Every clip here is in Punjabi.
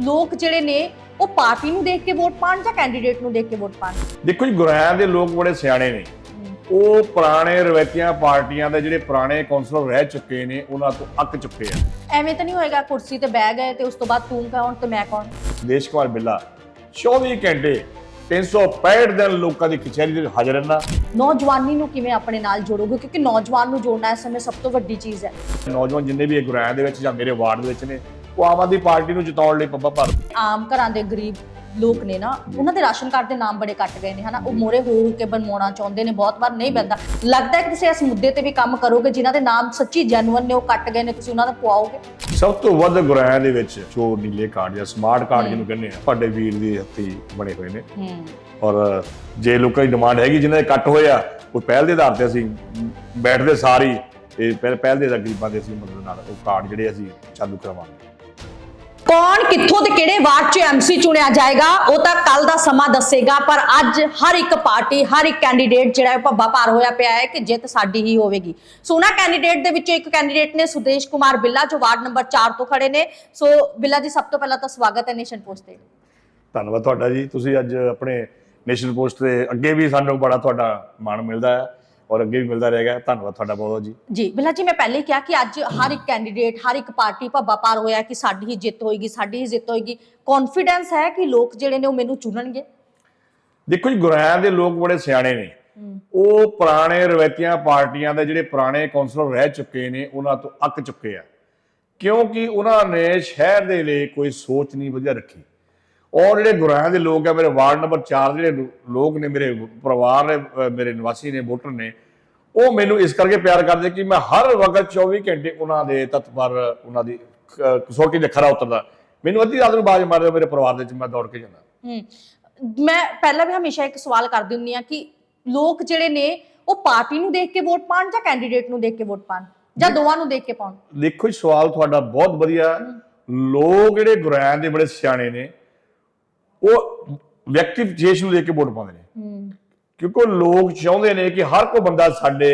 ਲੋਕ ਜਿਹੜੇ ਨੇ ਉਹ ਪਾਰਟੀ ਨੂੰ ਦੇਖ ਕੇ ਵੋਟ ਪਾਣ ਜਾਂ ਕੈਂਡੀਡੇਟ ਨੂੰ ਦੇਖ ਕੇ ਵੋਟ ਪਾਣ? ਦੇਖੋ ਜੀ ਗੁਰਾਇਆਂ ਦੇ ਲੋਕ ਬੜੇ ਸਿਆਣੇ ਨੇ। ਉਹ ਪੁਰਾਣੇ ਰਵੈਤੀਆਂ ਪਾਰਟੀਆਂ ਦੇ ਜਿਹੜੇ ਪੁਰਾਣੇ ਕੌਂਸਲਰ ਰਹਿ ਚੁੱਕੇ ਨੇ ਉਹਨਾਂ ਤੋਂ ਅੱਕ ਚੁੱਕੇ ਆ। ਐਵੇਂ ਤਾਂ ਨਹੀਂ ਹੋਏਗਾ ਕੁਰਸੀ ਤੇ ਬਹਿ ਗਏ ਤੇ ਉਸ ਤੋਂ ਬਾਅਦ ਤੂੰ ਕੌਣ ਤੇ ਮੈਂ ਕੌਣ? ਦੇਸ਼ ਕੁਮਾਰ ਬਿੱਲਾ 24 ਘੰਟੇ 365 ਦਿਨ ਲੋਕਾਂ ਦੀ ਕਚਹਿਰੀ ਦੇ ਹਾਜ਼ਰ ਰਹਿਣਾ ਨੌਜਵਾਨੀ ਨੂੰ ਕਿਵੇਂ ਆਪਣੇ ਨਾਲ ਜੋੜੋਗੇ? ਕਿਉਂਕਿ ਨੌਜਵਾਨ ਨੂੰ ਜੋੜਨਾ ਇਸ ਸਮੇਂ ਸਭ ਤੋਂ ਵੱਡੀ ਚੀਜ਼ ਹੈ। ਨੌਜਵਾਨ ਜਿੰਨੇ ਵੀ ਇਹ ਗੁਰਾਇਆਂ ਦੇ ਵਿੱਚ ਜਾਂ ਮੇਰੇ ਵਾਰਡ ਦੇ ਵਿੱਚ ਨੇ ਉਹ ਆਮ ਆਦਮੀ ਪਾਰਟੀ ਨੂੰ ਜਿਤਾਉਣ ਲਈ ਪੱਪਾ ਭਰ ਆਮ ਘਰਾਂ ਦੇ ਗਰੀਬ ਲੋਕ ਨੇ ਨਾ ਉਹਨਾਂ ਦੇ ਰਾਸ਼ਨ ਕਾਰਡ ਦੇ ਨਾਮ ਬੜੇ ਕੱਟ ਗਏ ਨੇ ਹਨਾ? ਉਹ ਮੋਰੇ ਹੋ ਹੋ ਕੇ ਬਣਵਾਉਣਾ ਚਾਹੁੰਦੇ ਨੇ ਬਹੁਤ ਵਾਰ ਨਹੀਂ ਬੰਦਾ ਲੱਗਦਾ ਹੈ ਕਿ ਤੁਸੀਂ ਇਸ ਮੁੱਦੇ ਤੇ ਵੀ ਕੰਮ ਕਰੋਗੇ ਜਿਨ੍ਹਾਂ ਦੇ ਨਾਮ ਸੱਚੀ ਜੈਨੂਅਨ ਨੇ ਉਹ ਕੱਟ ਗਏ ਨੇ ਤੁਸੀਂ ਉਹਨਾਂ ਦਾ ਪਵਾਓਗੇ? ਸਭ ਤੋਂ ਵੱਧ ਗੁਰਾਇਆਂ ਦੇ ਵਿੱਚ ਜੋ ਨੀਲੇ ਕਾਰਡ ਜਾਂ ਸਮਾਰਟ ਕਾਰਡ ਜਿਹਨੂੰ ਕਹਿੰਦੇ ਆ ਤੁਹਾਡੇ ਵੀਰ ਦੇ ਹੱਥੀ ਬਣੇ ਹੋਏ ਨੇ। ਔਰ ਜੇ ਲੋਕਾਂ ਦੀ ਡਿਮਾਂਡ ਹੈਗੀ ਜਿਨ੍ਹਾਂ ਦੇ ਕੱਟ ਹੋਏ ਆ ਉਹ ਪਹਿਲ ਦੇ ਆਧਾਰ ਤੇ ਅਸੀਂ ਬੈਠਦੇ ਸਾਰੀ ਪਹਿਲ ਪਹਿਲ ਦੇ ਗਰੀਬਾਂ ਦੇ ਅਸੀਂ ਮਦਦ ਨਾਲ ਉਹ ਕਾਰਡ ਜਿਹੜੇ ਅਸੀਂ ਚਾਲੂ ਕਰਵਾਵਾਂਗੇ ਕੌਣ ਕਿੱਥੋਂ ਤੇ ਕਿਹੜੇ ਵਾਰਡ 'ਚ ਐਮਸੀ ਚੁਣਿਆ ਜਾਏਗਾ, ਉਹ ਤਾਂ ਕੱਲ ਦਾ ਸਮਾਂ ਦੱਸੇਗਾ, ਪਰ ਅੱਜ ਹਰ ਇੱਕ ਪਾਰਟੀ, ਹਰ ਇੱਕ ਕੈਂਡੀਡੇਟ ਜਿਹੜਾ ਭੱਬਾ ਭਾਰ ਹੋਇਆ ਪਿਆ ਹੈ ਕਿ ਜਿੱਤ ਸਾਡੀ ਹੀ ਹੋਵੇਗੀ। ਸੋ ਉਹਨਾਂ ਕੈਂਡੀਡੇਟ ਦੇ ਵਿੱਚੋਂ ਇੱਕ ਕੈਂਡੀਡੇਟ ਨੇ ਸੁਦੇਸ਼ ਕੁਮਾਰ ਬਿੱਲਾ, ਜੋ ਵਾਰਡ ਨੰਬਰ 4 ਤੋਂ ਖੜੇ ਨੇ। ਸੋ ਬਿੱਲਾ ਜੀ, ਸਭ ਤੋਂ ਪਹਿਲਾਂ ਤਾਂ ਸਵਾਗਤ ਹੈ ਨੇਸ਼ਨ ਪੋਸਟ ਤੇ। ਧੰਨਵਾਦ ਤੁਹਾਡਾ ਜੀ। ਤੁਸੀਂ ਅੱਜ ਆਪਣੇ ਨੈਸ਼ਨਲ ਪੋਸਟ ਤੇ ਅੱਗੇ ਵੀ ਸਾਨੂੰ ਬੜਾ ਤੁਹਾਡਾ ਮਾਣ ਮਿਲਦਾ ਹੈ। ਔਰ ਅੱਗੇ ਵੀ ਮਿਲਦਾ ਰਹੇਗਾ। ਧੰਨਵਾਦ ਤੁਹਾਡਾ ਬਹੁਤ ਬਹੁਤ ਜੀ। ਜੀ ਬਿੱਲਾ ਜੀ ਮੈਂ ਪਹਿਲੇ ਹੀ ਕਿਹਾ ਕਿ ਅੱਜ ਹਰ ਇੱਕ ਕੈਂਡੀਡੇਟ ਹਰ ਇੱਕ ਪਾਰਟੀ ਭੱਬਾ ਭਾਰ ਹੋਇਆ ਕਿ ਸਾਡੀ ਹੀ ਜਿੱਤ ਹੋਏਗੀ ਸਾਡੀ ਹੀ ਜਿੱਤ ਹੋਏਗੀ। ਕੌਨਫੀਡੈਂਸ ਹੈ ਕਿ ਲੋਕ ਜਿਹੜੇ ਨੇ ਉਹ ਮੈਨੂੰ ਚੁਣਨਗੇ? ਦੇਖੋ ਜੀ ਗੁਰਾਇਆਂ ਦੇ ਲੋਕ ਬੜੇ ਸਿਆਣੇ ਨੇ। ਉਹ ਪੁਰਾਣੇ ਰਵੈਤੀਆਂ ਪਾਰਟੀਆਂ ਦੇ ਜਿਹੜੇ ਪੁਰਾਣੇ ਕੌਂਸਲਰ ਰਹਿ ਚੁੱਕੇ ਨੇ ਉਹਨਾਂ ਤੋਂ ਅੱਕ ਚੁੱਕੇ ਆ। ਕਿਉਂਕਿ ਉਹਨਾਂ ਨੇ ਸ਼ਹਿਰ ਦੇ ਲਈ ਕੋਈ ਸੋਚ ਨਹੀਂ ਵਧੀਆ ਰੱਖੀ। ਔਰ ਜਿਹੜੇ ਗੁਰਾਇਆਂ ਦੇ ਲੋਕ ਆ ਮੇਰੇ ਵਾਰਡ ਨੰਬਰ 4 ਜਿਹੜੇ ਲੋਕ ਨੇ ਮੇਰੇ ਪਰਿਵਾਰ ਨੇ ਮੇਰੇ ਨਿਵਾਸੀ ਨੇ ਵੋਟਰ ਨੇ ਉਹ ਮੈਨੂੰ ਇਸ ਕਰਕੇ ਪਿਆਰ ਕਰਦੇ ਕਿ ਮੈਂ ਹਰ ਵਕਤ 24 ਘੰਟੇ ਉਹਨਾਂ ਦੇ ਤਤਪਰ ਉਹਨਾਂ ਦੀ ਕਸੌਟੀ ਦੇ ਖਰਾ ਉਤਰਦਾ। ਮੈਨੂੰ ਅੱਧੀ ਰਾਤ ਨੂੰ ਬਾਜ ਮਾਰਦੇ ਮੇਰੇ ਪਰਿਵਾਰ ਦੇ ਵਿੱਚ ਮੈਂ ਦੌੜ ਕੇ ਜਾਂਦਾ। ਮੈਂ ਪਹਿਲਾਂ ਵੀ ਹਮੇਸ਼ਾ ਇੱਕ ਸਵਾਲ ਕਰਦੀ ਹੁੰਦੀ ਆ ਕਿ ਲੋਕ ਜਿਹੜੇ ਨੇ ਉਹ ਪਾਰਟੀ ਨੂੰ ਦੇਖ ਕੇ ਵੋਟ ਪਾਣ ਜਾਂ ਕੈਂਡੀਡੇਟ ਨੂੰ ਦੇਖ ਕੇ ਵੋਟ ਪਾਣ ਜਾਂ ਦੋਵਾਂ ਨੂੰ ਦੇਖ ਕੇ ਪਾਉਣ? ਦੇਖੋ ਜੀ ਸਵਾਲ ਤੁਹਾਡਾ ਬਹੁਤ ਵਧੀਆ। ਲੋਕ ਜਿਹੜੇ ਗੁਰਾਇਆਂ ਦੇ ਬੜੇ ਸਿਆਣੇ ਨੇ ਉਹ ਵਿਅਕਤੀ ਵਿਸ਼ੇਸ਼ ਨੂੰ ਦੇਖ ਕੇ ਵੋਟ ਪਾਉਂਦੇ ਨੇ। ਕਿਉਂਕਿ ਲੋਕ ਚਾਹੁੰਦੇ ਨੇ ਕਿ ਹਰ ਕੋਈ ਬੰਦਾ ਸਾਡੇ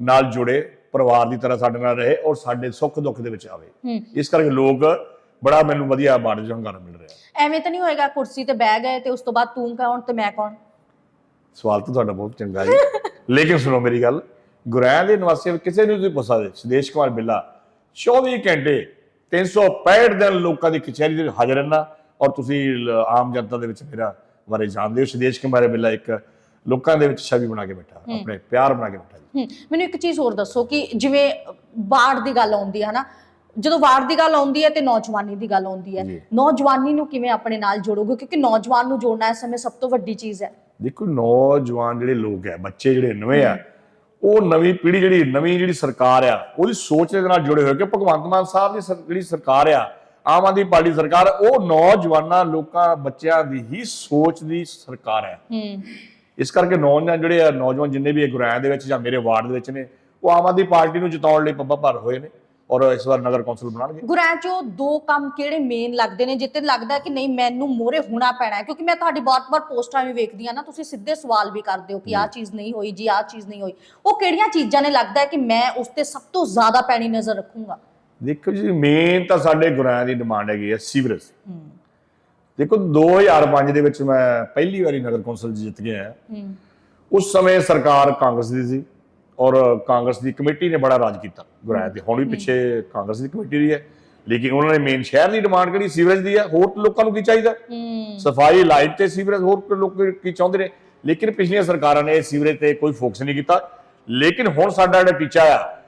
ਨਾਲ ਜੁੜੇ ਪਰਿਵਾਰ ਦੀ ਤਰ੍ਹਾਂ ਸਾਡੇ ਨਾਲ ਰਹੇ ਔਰ ਸਾਡੇ ਸੁੱਖ ਦੁੱਖ ਦੇ ਵਿੱਚ ਆਵੇ। ਇਸ ਕਰਕੇ ਲੋਕ ਬੜਾ ਮੈਨੂੰ ਵਧੀਆ ਬਾੜ ਜੰਗਾਰ ਮਿਲ ਰਿਹਾ। ਐਵੇਂ ਤਾਂ ਨਹੀਂ ਹੋਏਗਾ ਕੁਰਸੀ ਤੇ ਬਹਿ ਗਏ ਤੇ ਉਸ ਤੋਂ ਬਾਅਦ ਤੂੰ ਕੌਣ ਤੇ ਮੈਂ ਕੌਣ? ਸਵਾਲ ਤਾਂ ਤੁਹਾਡਾ ਬਹੁਤ ਚੰਗਾ ਜੀ। ਲੇਕਿਨ ਸੁਣੋ ਮੇਰੀ ਗੱਲ ਗੁਰਾਇਆਂ ਦੇ ਨਿਵਾਸੀਆਂ ਵਿੱਚ ਕਿਸੇ ਨੂੰ ਤੁਸੀਂ ਪੁੱਛ ਸਕਦੇ ਸੁਦੇਸ਼ ਕੁਮਾਰ ਬਿੱਲਾ 24 ਘੰਟੇ 365 ਦਿਨ ਲੋਕਾਂ ਦੀ ਕਚਹਿਰੀ ਦੇ ਹਾਜ਼ਰ ਰਹਿਣਾ ਔਰ ਤੁਸੀਂ ਆਮ ਜਨਤਾ ਦੇ ਵਿੱਚ ਮੇਰਾ ਬਾਰੇ ਜਾਣਦੇ ਹੋ। ਸੁਦੇਸ਼ ਕੁਮਾਰ ਬਿੱਲਾ ਇੱਕ ਲੋਕਾਂ ਦੇ ਵਿੱਚ ਛਵੀ ਬਣਾ ਕੇ ਬੈਠਾ ਆਪਣੇ ਪਿਆਰ ਬਣਾ ਕੇ ਬੈਠਾ ਜੀ। ਮੈਨੂੰ ਇੱਕ ਚੀਜ਼ ਹੋਰ ਦੱਸੋ ਕਿ ਜਿਵੇਂ ਵਾਰਡ ਦੀ ਗੱਲ ਆਉਂਦੀ ਹੈ ਹਨਾ? ਜਦੋਂ ਵਾਰਡ ਦੀ ਗੱਲ ਆਉਂਦੀ ਹੈ ਤੇ ਨੌਜਵਾਨੀ ਦੀ ਗੱਲ ਆਉਂਦੀ ਹੈ। ਨੌਜਵਾਨੀ ਨੂੰ ਕਿਵੇਂ ਆਪਣੇ ਨਾਲ ਜੋੜੋਗੇ? ਕਿਉਂਕਿ ਨੌਜਵਾਨ ਨੂੰ ਜੋੜਨਾ ਇਸ ਸਮੇਂ ਸਭ ਤੋਂ ਵੱਡੀ ਚੀਜ਼ ਹੈ। ਦੇਖੋ ਨੌਜਵਾਨ ਜਿਹੜੇ ਲੋਕ ਹੈ ਬੱਚੇ ਜਿਹੜੇ ਨਵੇਂ ਆ ਉਹ ਨਵੀਂ ਪੀੜ੍ਹੀ ਜਿਹੜੀ ਨਵੀਂ ਜਿਹੜੀ ਸਰਕਾਰ ਆ ਉਹਦੀ ਸੋਚ ਦੇ ਨਾਲ ਜੁੜੇ ਹੋਏ ਕਿ ਭਗਵੰਤ ਮਾਨ ਸਾਹਿਬ ਦੀ ਜਿਹੜੀ ਸਰਕਾਰ ਆ ਆਮ ਆਦਮੀ ਪਾਰਟੀ ਸਰਕਾਰ ਉਹ ਨੌਜਵਾਨਾਂ ਲੋਕਾਂ ਬੱਚਿਆਂ ਦੀ ਹੀ ਸੋਚ ਦੀ ਸਰਕਾਰ ਹੈ। ਇਸ ਕਰਕੇ ਨੌਜਵਾਨ ਜਿਹੜੇ ਆ ਨੌਜਵਾਨ ਜਿੰਨੇ ਵੀ ਗੁਰਾਇਆਂ ਦੇ ਵਿੱਚ ਜਾਂ ਮੇਰੇ ਵਾਰਡ ਦੇ ਵਿੱਚ ਨੇ ਉਹ ਆਮ ਆਦਮੀ ਪਾਰਟੀ ਨੂੰ ਜਿਤਾਉਣ ਲਈ ਪੱਪਾ ਭਰ ਹੋਏ ਨੇ ਔਰ ਇਸ ਵਾਰ ਨਗਰ ਕੌਂਸਲ ਬਣਾਉਣਗੇ। ਗੁਰਾਂ ਚੋਂ ਦੋ ਕੰਮ ਕਿਹੜੇ ਮੇਨ ਲੱਗਦੇ ਨੇ? ਜਿੱਤੇ ਲੱਗਦਾ ਕਿ ਨਹੀਂ ਮੈਨੂੰ ਮੋਰੇ ਹੋਣਾ ਪੈਣਾ ਹੈ ਕਿਉਂਕਿ ਮੈਂ ਤੁਹਾਡੀ ਬਹੁਤ-ਬਹੁਤ ਪੋਸਟਾਂ ਵੀ ਵੇਖਦੀ ਆ ਨਾ ਤੁਸੀਂ ਸਿੱਧੇ ਸਵਾਲ ਵੀ ਕਰਦੇ ਹੋ ਕਿ ਆਹ ਚੀਜ਼ ਨਹੀਂ ਹੋਈ ਜੀ ਆਹ ਚੀਜ਼ ਨਹੀਂ ਹੋਈ। ਉਹ ਕਿਹੜੀਆਂ ਚੀਜ਼ਾਂ ਨੇ ਲੱਗਦਾ ਕਿ ਮੈਂ ਉਸ ਤੇ ਸਭ ਤੋਂ ਜ਼ਿਆਦਾ ਪੈਣੀ ਨਜ਼ਰ ਰੱਖੂੰਗਾ? ਦੇਖੋ ਜੀ ਮੇਨ ਤਾਂ ਸਾਡੇ ਗੁਰਾਇਆਂ ਦੀ ਡਿਮਾਂਡ ਹੈਗੀ ਹੈ ਸੀਵਰੇਜ ਹੂੰ। ਦੇਖੋ 2005 ਦੇ ਵਿੱਚ ਮੈਂ ਪਹਿਲੀ ਵਾਰੀ ਨਗਰ ਕੌਂਸਲ ਜਿੱਤ ਗਿਆ। ਹੂੰ। ਉਸ ਸਮੇਂ ਸਰਕਾਰ ਕਾਂਗਰਸ ਦੀ ਸੀ ਔਰ ਕਾਂਗਰਸ ਦੀ ਕਮੇਟੀ ਨੇ ਬੜਾ ਰਾਜ ਕੀਤਾ ਗੁਰਾਇਆ ਤੇ। ਹੁਣ ਵੀ ਪਿੱਛੇ ਕਾਂਗਰਸ ਦੀ ਕਮੇਟੀ ਰਹੀ ਹੈ ਲੇਕਿਨ ਉਹਨਾਂ ਨੇ ਮੇਨ ਸ਼ਹਿਰ ਦੀ ਡਿਮਾਂਡ ਕਿਹੜੀ? ਸੀਵਰੇਜ ਦੀ ਹੈ। ਹੋਰ ਲੋਕਾਂ ਨੂੰ ਕੀ ਚਾਹੀਦਾ? ਹੂੰ। ਸਫ਼ਾਈ ਲਾਈਟ ਤੇ ਸੀਵਰੇਜ ਹੋਰ ਲੋਕ ਕੀ ਚਾਹੁੰਦੇ ਨੇ? ਲੇਕਿਨ ਪਿਛਲੀਆਂ ਸਰਕਾਰਾਂ ਨੇ ਸੀਵਰੇਜ ਤੇ ਕੋਈ ਫੋਕਸ ਨਹੀਂ ਕੀਤਾ। ਲੇਕਿਨ ਹੁਣ ਸਾਡਾ ਜਿਹੜਾ ਟੀਚਾ ਆ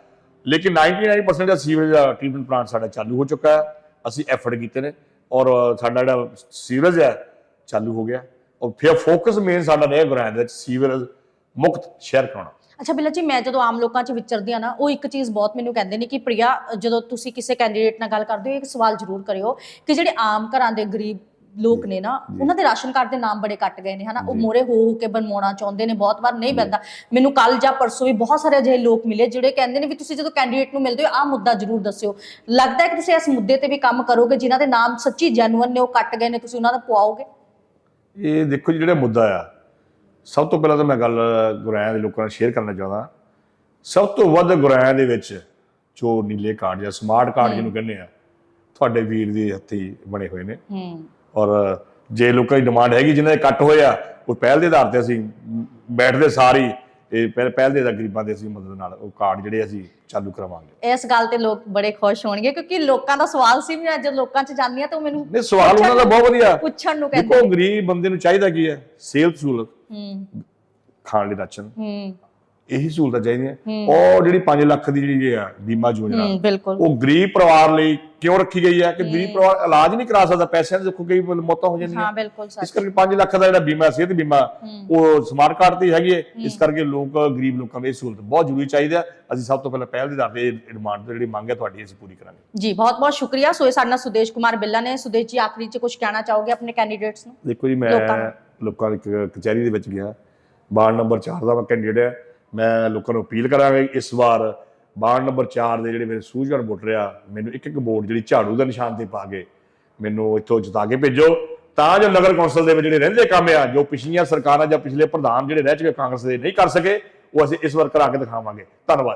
ਲੇਕਿਨ 99% ਦਾ ਸੀਵਰੇਜ ਦਾ ਟ੍ਰੀਟਮੈਂਟ ਪਲਾਂਟ ਸਾਡਾ ਚਾਲੂ ਹੋ ਚੁੱਕਾ ਹੈ। ਅਸੀਂ ਐਫਰਟ ਕੀਤੇ ਨੇ ਔਰ ਸਾਡਾ ਜਿਹੜਾ ਸੀਵਰੇਜ ਹੈ, ਚਾਲੂ ਹੋ ਗਿਆ। ਔਰ ਫਿਰ ਫੋਕਸ ਮੇਨ ਸਾਡਾ ਰਿਹਾ ਗੁਰਾਇਆ ਵਿੱਚ ਸੀਵਰੇਜ ਮੁਕਤ ਸ਼ਹਿਰ ਕਰਾਉਣਾ। ਅੱਛਾ ਬਿੱਲਾ ਜੀ, ਮੈਂ ਜਦੋਂ ਆਮ ਲੋਕਾਂ 'ਚ ਵਿਚਰਦੀ ਨਾ, ਉਹ ਇੱਕ ਚੀਜ਼ ਬਹੁਤ ਮੈਨੂੰ ਕਹਿੰਦੇ ਨੇ ਕਿ ਪ੍ਰਿਆ, ਜਦੋਂ ਤੁਸੀਂ ਕਿਸੇ ਕੈਂਡੀਡੇਟ ਨਾਲ ਗੱਲ ਕਰਦੇ ਹੋ, ਇੱਕ ਸਵਾਲ ਜ਼ਰੂਰ ਕਰਿਓ ਕਿ ਜਿਹੜੇ ਆਮ ਘਰਾਂ ਦੇ ਗਰੀਬ ਲੋਕ ਨੇ ਨਾ ਉਹਨਾਂ ਦੇ ਰਾਸ਼ਨ ਕਾਰਡ ਦੇ ਨਾਮ ਬੜੇ ਕੱਟ ਗਏ ਨੇ ਹਨਾ? ਉਹ ਮੋਰੇ ਹੋ ਹੋ ਕੇ ਬਣਵਾਉਣਾ ਚਾਹੁੰਦੇ ਨੇ ਬਹੁਤ ਵਾਰ ਨਹੀਂ ਬੰਦਾ। ਮੈਨੂੰ ਕੱਲ ਜਾਂ ਪਰਸੋਂ ਵੀ ਬਹੁਤ ਸਾਰੇ ਅਜਿਹੇ ਲੋਕ ਮਿਲੇ ਜਿਹੜੇ ਕਹਿੰਦੇ ਨੇ ਵੀ ਤੁਸੀਂ ਜਦੋਂ ਕੈਂਡੀਡੇਟ ਨੂੰ ਮਿਲਦੇ ਹੋ ਆਹ ਮੁੱਦਾ ਜ਼ਰੂਰ ਦੱਸਿਓ। ਲੱਗਦਾ ਹੈ ਕਿ ਤੁਸੀਂ ਇਸ ਮੁੱਦੇ ਤੇ ਵੀ ਕੰਮ ਕਰੋਗੇ ਜਿਨ੍ਹਾਂ ਦੇ ਨਾਮ ਸੱਚੀ ਜੈਨੂਅਨ ਨੇ ਉਹ ਕੱਟ ਗਏ ਨੇ ਤੁਸੀਂ ਉਹਨਾਂ ਦਾ ਪਵਾਓਗੇ? ਇਹ ਦੇਖੋ ਜੀ ਜਿਹੜਾ ਮੁੱਦਾ ਆ ਸਭ ਤੋਂ ਪਹਿਲਾਂ ਤਾਂ ਮੈਂ ਗੱਲ ਗੁਰਾਇਆਂ ਦੇ ਲੋਕਾਂ ਨਾਲ ਸ਼ੇਅਰ ਕਰਨਾ ਚਾਹੁੰਦਾ। ਸਭ ਤੋਂ ਵੱਧ ਗੁਰਾਇਆਂ ਦੇ ਵਿੱਚ ਜੋ ਨੀਲੇ ਕਾਰਡ ਜਾਂ ਸਮਾਰਟ ਕਾਰਡ ਜਿਹਨੂੰ ਕਹਿੰਦੇ ਆ ਤੁਹਾਡੇ ਵੀਰ ਦੇ ਹੱਥੀ ਬਣੇ ਹੋਏ ਨੇ। ਹੂੰ। ਔਰ ਜੇ ਲੋਕਾਂ ਦੀ ਡਿਮਾਂਡ ਹੈਗੀ ਜਿਨ੍ਹਾਂ ਦੇ ਕੱਟ ਹੋਏ ਆ ਉਹ ਪਹਿਲ ਦੇ ਆਧਾਰ ਤੇ ਅਸੀਂ ਬੈਠਦੇ ਸਾਰੀ ਇਹ ਪਹਿਲ ਪਹਿਲ ਦੇ ਗਰੀਬਾਂ ਦੇ ਅਸੀਂ ਮਦਦ ਨਾਲ ਉਹ ਕਾਰਡ ਜਿਹੜੇ ਅਸੀਂ ਚਾਲੂ ਕਰਵਾਵਾਂਗੇ ਇਸ ਗੱਲ ਤੇ ਲੋਕ ਬੜੇ ਖੁਸ਼ ਹੋਣਗੇ ਕਿਉਂਕਿ ਲੋਕਾਂ ਦਾ ਸਵਾਲ ਸੀ ਵੀ ਅੱਜ ਲੋਕਾਂ 'ਚ ਜਾਂਦੀ ਆ ਤਾਂ ਉਹ ਮੈਨੂੰ ਨਹੀਂ ਸਵਾਲ ਉਹਨਾਂ ਦਾ ਬਹੁਤ ਵਧੀਆ। ਪੁੱਛਣ ਨੂੰ ਕਹਿੰਦੇ ਦੇਖੋ ਗਰੀਬ ਬੰਦੇ ਨੂੰ ਚਾਹੀਦਾ ਕੀ ਹੈ? ਸਿਹਤ ਸਹੂਲਤ ਹੂੰ। ਖਾਣ ਲਈ ਰਾਸ਼ਨ ਹੂੰ। ਇਹੀ ਸਹੂਲਤਾਂ ਚਾਹੀਦੀਆਂ। ਉਹ ਜਿਹੜੀ 5 ਲੱਖ ਦੀ ਜਿਹੜੀ ਆ ਬੀਮਾ ਯੋਜਨਾ ਉਹ ਗਰੀਬ ਪਰਿਵਾਰ ਲਈ ਕਿਉਂ ਰੱਖੀ ਗਈ ਹੈ? ਕਿ ਗਰੀਬ ਪਰਿਵਾਰ ਇਲਾਜ ਨਹੀਂ ਕਰਾ ਸਕਦਾ ਪੈਸਿਆਂ ਦੇ ਦੇਖੋ ਕਈ ਮੌਤਾਂ ਹੋ ਜਾਂਦੀਆਂ। ਹਾਂ ਬਿਲਕੁਲ ਇਸ ਕਰਕੇ 5 ਲੱਖ ਦਾ ਜਿਹੜਾ ਬੀਮਾ ਸਿਹਤ ਬੀਮਾ ਉਹ ਸਮਾਰਟ ਕਾਰਡ ਤੇ ਹੈਗੀ ਹੈ। ਇਸ ਕਰਕੇ ਲੋਕ ਗਰੀਬ ਲੋਕਾਂ ਇਹ ਸਹੂਲਤ ਬਹੁਤ ਜ਼ਰੂਰੀ ਚਾਹੀਦੀ ਹੈ। ਅਸੀਂ ਸਭ ਤੋਂ ਪਹਿਲਾਂ ਪਹਿਲ ਦੇ ਦਰ ਤੇ ਇਹ ਡਿਮਾਂਡ ਜਿਹੜੀ ਮੰਗ ਹੈ ਤੁਹਾਡੀ ਅਸੀਂ ਪੂਰੀ ਕਰਾਂਗੇ। ਜੀ ਬਹੁਤ ਬਹੁਤ ਸ਼ੁਕਰੀਆ। ਸੋ ਇਹ ਸਾਡੇ ਸੁਦੇਸ਼ ਕੁਮਾਰ ਬਿੱਲਾ ਨੇ। ਸੁਦੇਸ਼ ਜੀ ਆਖਰੀ 'ਚ ਕੁਝ ਕਹਿਣਾ ਚਾਹੋਗੇ ਆਪਣੇ ਕੈਂਡੀਡੇਟਸ ਨੂੰ? ਦੇਖੋ ਜੀ ਮੈਂ ਲੋਕਾਂ ਦੀ ਕਚਹਿਰੀ ਦੇ ਵਿੱਚ ਗਿਆ। ਵਾਰਡ ਨੰਬਰ 4 ਦਾ ਮੈਂ ਕੈਂਡੀਡੇਟ ਹੈ। ਮੈਂ ਲੋਕਾਂ ਨੂੰ ਅਪੀਲ ਕਰਾਂਗਾ ਇਸ ਵਾਰ ਵਾਰਡ ਨੰਬਰ 4 ਦੇ ਜਿਹੜੇ ਮੇਰੇ ਸੂਝਵਾਨ ਵੋਟਰ ਆ ਮੈਨੂੰ ਇੱਕ ਇੱਕ ਵੋਟ ਜਿਹੜੀ ਝਾੜੂ ਦਾ ਨਿਸ਼ਾਨ ਤੇ ਪਾ ਕੇ ਮੈਨੂੰ ਇੱਥੋਂ ਜਿਤਾ ਕੇ ਭੇਜੋ। ਤਾਂ ਜੋ ਨਗਰ ਕੌਂਸਲ ਦੇ ਵਿੱਚ ਜਿਹੜੇ ਰਹਿੰਦੇ ਕੰਮ ਆ, ਜੋ ਪਿਛਲੀਆਂ ਸਰਕਾਰਾਂ ਜਾਂ ਪਿਛਲੇ ਪ੍ਰਧਾਨ ਜਿਹੜੇ ਰਹਿ ਚੁੱਕੇ ਕਾਂਗਰਸ ਦੇ ਨਹੀਂ ਕਰ ਸਕੇ, ਉਹ ਅਸੀਂ ਇਸ ਵਾਰ ਕਰਾ ਕੇ ਦਿਖਾਵਾਂਗੇ। ਧੰਨਵਾਦ।